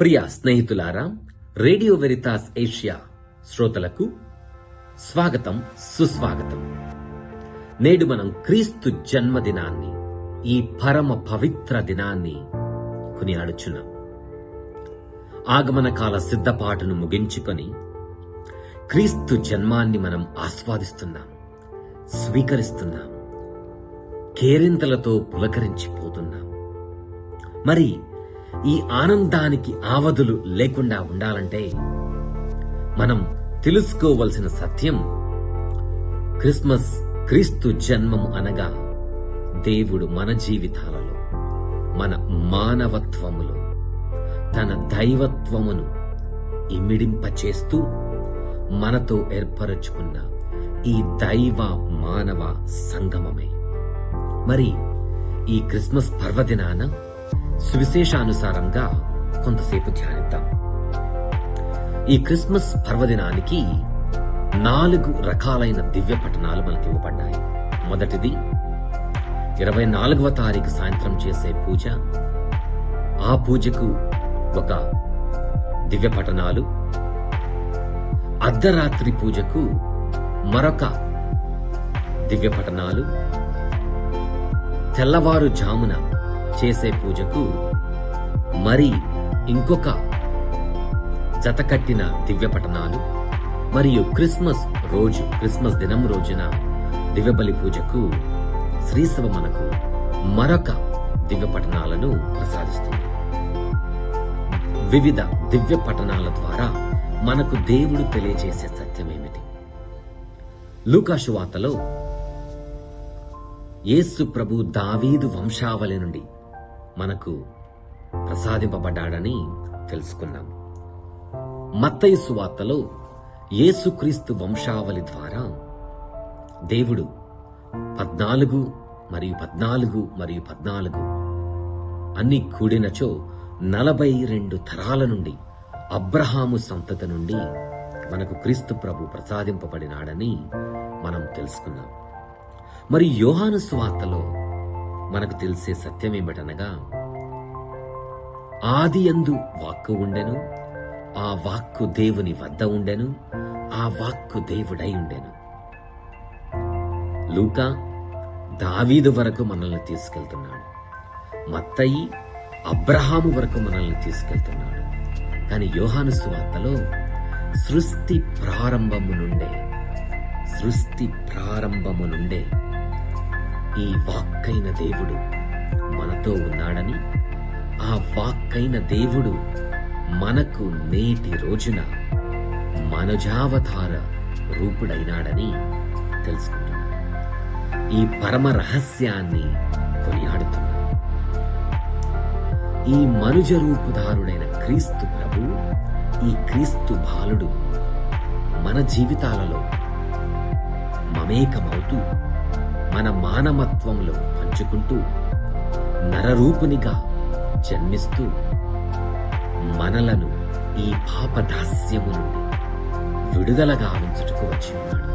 ప్రియ స్నేహితులారా radio Veritas Asia శ్రోతలకు స్వాగతం సుస్వాగతం. నేడు మనం క్రీస్తు జన్మదినాన్ని ఈ పరమ పవిత్ర దినాన్ని కొనియాడుచున్నాం. ఆగమన కాల సిద్ధపాటును ముగించుకొని క్రీస్తు జన్మాన్ని మనం ఆస్వాదిస్తున్నాం స్వీకరిస్తున్నాం కేరింతలతో పులకరించిపోతున్నాం. మరి ఈ ఆనందానికి ఆవదులు లేకుండా ఉండాలంటే మనం తెలుసుకోవలసిన సత్యం క్రిస్మస్ క్రీస్తు జన్మము అనగా దేవుడు మన జీవితాలలో మన మానవత్వములో తన దైవత్వమును ఇమిడింపచేస్తూ మనతో ఏర్పరచుకున్న ఈ దైవ మానవ సంగమమే. మరి ఈ క్రిస్మస్ పర్వదినాన సువిశేషానుసారంగా కొంతసేపు ధ్యానిద్దాం. ఈ క్రిస్మస్ పర్వదినానికి నాలుగు రకాలైన దివ్య పట్టణాలు మనకి ఇవ్వబడ్డాయి. మొదటిది ఇరవై నాలుగవ తారీఖు సాయంత్రం చేసే పూజ. ఆ పూజకు ఒక దివ్య పట్టణాలు అర్ధరాత్రి పూజకు మరొక దివ్య పట్టణాలు తెల్లవారుజామున చేసే పూజకు మరి ఇంకొక జతకట్టిన దివ్య మరియు క్రిస్మస్ రోజు క్రిస్మస్ దినం రోజున దివ్యబలి పూజకు శ్రీశవమనకు మరొక దివ్య ప్రసాదిస్తుంది. వివిధ దివ్య పట్టణాల ద్వారా మనకు దేవుడు తెలియజేసే సత్యమేమిటి లూకాశువాతలో యేసు ప్రభు దావీదు వంశావళి నుండి మనకు ప్రసాదింపబడ్డాడని తెలుసుకున్నాం. మత్తయి సువార్తలో యేసుక్రీస్తు వంశావళి ద్వారా దేవుడు పద్నాలుగు మరియు పద్నాలుగు మరియు పద్నాలుగు అన్ని కూడినచో నలభై రెండు తరాల నుండి అబ్రహాము సంతతి నుండి మనకు క్రీస్తు ప్రభు ప్రసాదింపబడినాడని మనం తెలుసుకున్నాం. మరి యోహాను సువార్తలో మనకు తెలిసే సత్యం ఏమిటనగా ఆది యందు వాక్కు ఉండెను ఆ వాక్కు దేవుని వద్ద ఉండెను ఆ వాక్కు దేవుడై ఉండెను. లూకా దావీదు వరకు మనల్ని తీసుకెళ్తున్నాడు. మత్తయి అబ్రహాము వరకు మనల్ని తీసుకెళ్తున్నాడు. కానీ యోహాను సువార్తలో సృష్టి ప్రారంభము నుండే సృష్టి ప్రారంభము నుండే ఈ వాక్కైన దేవుడు మనతో ఉన్నాడని ఆ వాక్కైన దేవుడు మనకు నేటి రోజున మనజావతార రూపుడైనాడని తెలుసుకుంటున్నాం. ఈ పరమ రహస్యాన్ని కొనియాడుతున్నాం. ఈ మనుజ రూపుదారుడైన క్రీస్తు ప్రభు ఈ క్రీస్తు బాలుడు మన జీవితాలలో మమేకమవుతూ మన మానవత్వంలో పంచుకుంటూ నరరూపునిగా జన్మిస్తూ మనలను ఈ పాపదాస్యము నుండి విడుదలగా ఉంచుటకు వచ్చి ఉన్నాడు.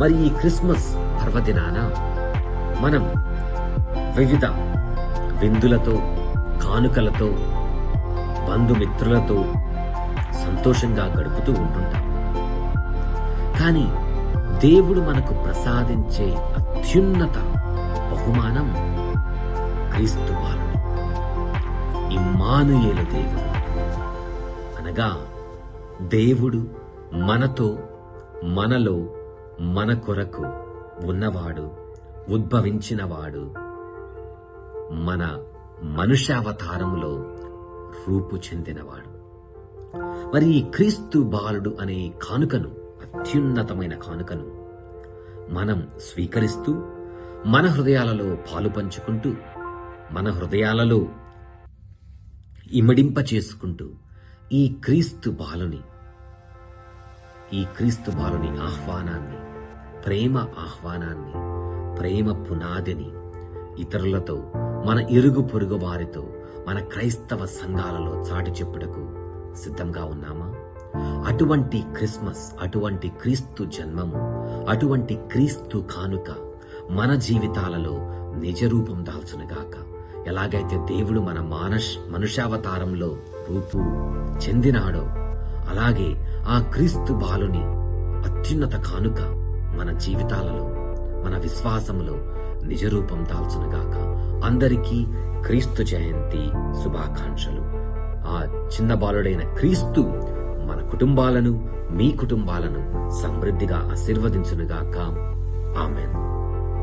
మరి ఈ క్రిస్మస్ పర్వదినాన మనం వివిధ విందులతో కానుకలతో బంధుమిత్రులతో సంతోషంగా గడుపుతూ ఉంటుంటాం. కానీ దేవుడు మనకు ప్రసాదించే అత్యున్నత బహుమానం క్రీస్తు బాలుడు ఇమ్మానుయేలు దేవుడు. అనగా దేవుడు మనతో మనలో మన కొరకు ఉన్నవాడు ఉద్భవించినవాడు మన మనుష్యావతారములో రూపు చెందినవాడు. మరి ఈ క్రీస్తు బాలుడు అనే కానుకను అత్యున్నతమైన కానుకను మనం స్వీకరిస్తూ మన హృదయాలలో పాలు పంచుకుంటూ మన హృదయాలలో ఇమడింప చేసుకుంటూ ఈ క్రీస్తు బాలుని ఈ క్రీస్తు బాలుని ఆహ్వానాన్ని ప్రేమ ఆహ్వానాన్ని ప్రేమ పునాదిని ఇతరులతో మన ఇరుగు పొరుగు వారితో మన క్రైస్తవ సంఘాలలో చాటి చెప్పుటకు సిద్ధంగా ఉన్నామా? అటువంటి క్రిస్మస్ అటువంటి క్రీస్తు జన్మము అటువంటి క్రీస్తు కానుక మన జీవితాలలో నిజరూపం దాల్చునుగాక ఎలాగైతే దేవుడు మన మానష్ మనుష్యావతారంలో రూపు చెందినాడో అలాగే ఆ క్రీస్తు బాలుని అత్యున్నత కానుక మన జీవితాలలో మన విశ్వాసములో నిజరూపం దాల్చునుగాక అందరికీ క్రీస్తు జయంతి శుభాకాంక్షలు. ఆ చిన్న బాలుడైన క్రీస్తు మన కుటుంబాలను మీ కుటుంబాలను సమృద్ధిగా ఆశీర్వదించునుగాక. ఆమెను.